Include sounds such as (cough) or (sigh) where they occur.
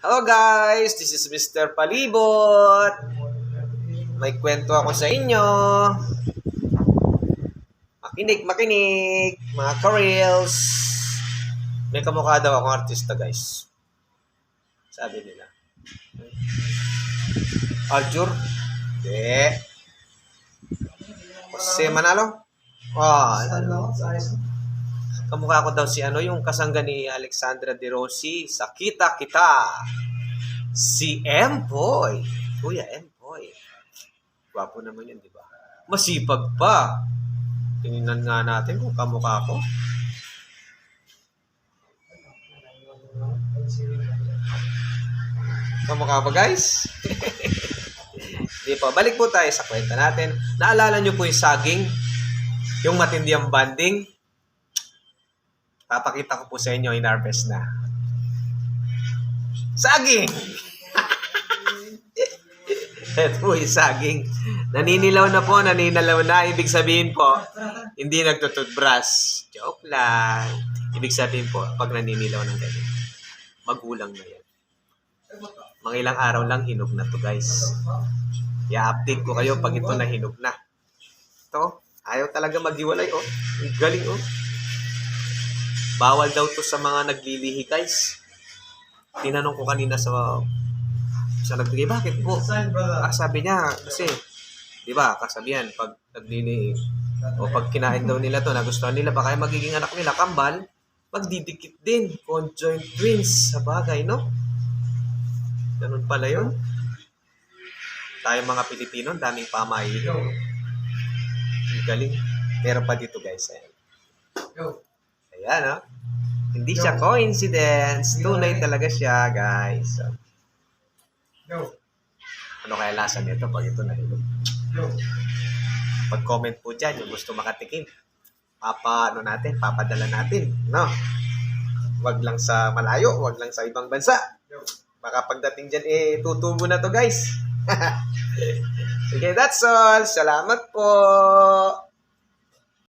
Hello guys, this is Mr. Palibot. May kwento ako sa inyo. Makinig, makinig, mga ka-reels. May kamukha daw akong artista guys. Sabi nila. Aljur? Hindi. Jose Manalo? Ah, ano? Kamukha ko daw si ano, yung kasangga ni Alexandra De Rossi sa Kita Kita. Si M-Boy. Kuya M-Boy. Gwapo naman yun, di ba? Masipag pa. Tingnan nga natin kung kamukha ko. Kamukha ba guys? (laughs) Di pa. Balik po tayo sa kwenta natin. Naalala nyo po yung saging? Yung matindi ang banding? Papakita ko po sa inyo in harvest na. Saging! (laughs) Ito yung saging. Naninilaw na po, naninalaw na. Ibig sabihin po, hindi nagtututbrush. Joke lang. Ibig sabihin po, pag naninilaw ng ganyan, magulang na yan. Mga ilang araw lang, hinog na to guys. I-update ko kayo pag ito na hinog na. Ito, ayaw talaga maghiwalay oh. Ang galing oh. Bawal daw to sa mga naglilihi guys. Tinanong ko kanina sa sa nagbigay, bakit po? Ah, sabi niya, kasi, di ba, kasabihan, pag naglilihi, o pag kinain daw nila to, nagustuhan nila, baka yung magiging anak nila, kambal, magdidikit din, conjoined twins, sa bagay, no? Ganun pala yun. Tayo mga Pilipino, daming pamahiin. Ang galing. Meron pa dito guys. Ayan. Ayan, no? Hindi siya coincidence. Tunay talaga siya, guys. So, ano kaya lasa nito pag ito nahilog? Pag-comment po dyan, yung gusto makatikim. Papa, ano natin, papadala natin, no? Wag lang sa malayo, wag lang sa ibang bansa. Baka pagdating dyan, eh, tutubo na to, guys. (laughs) Sige, that's all. Salamat po.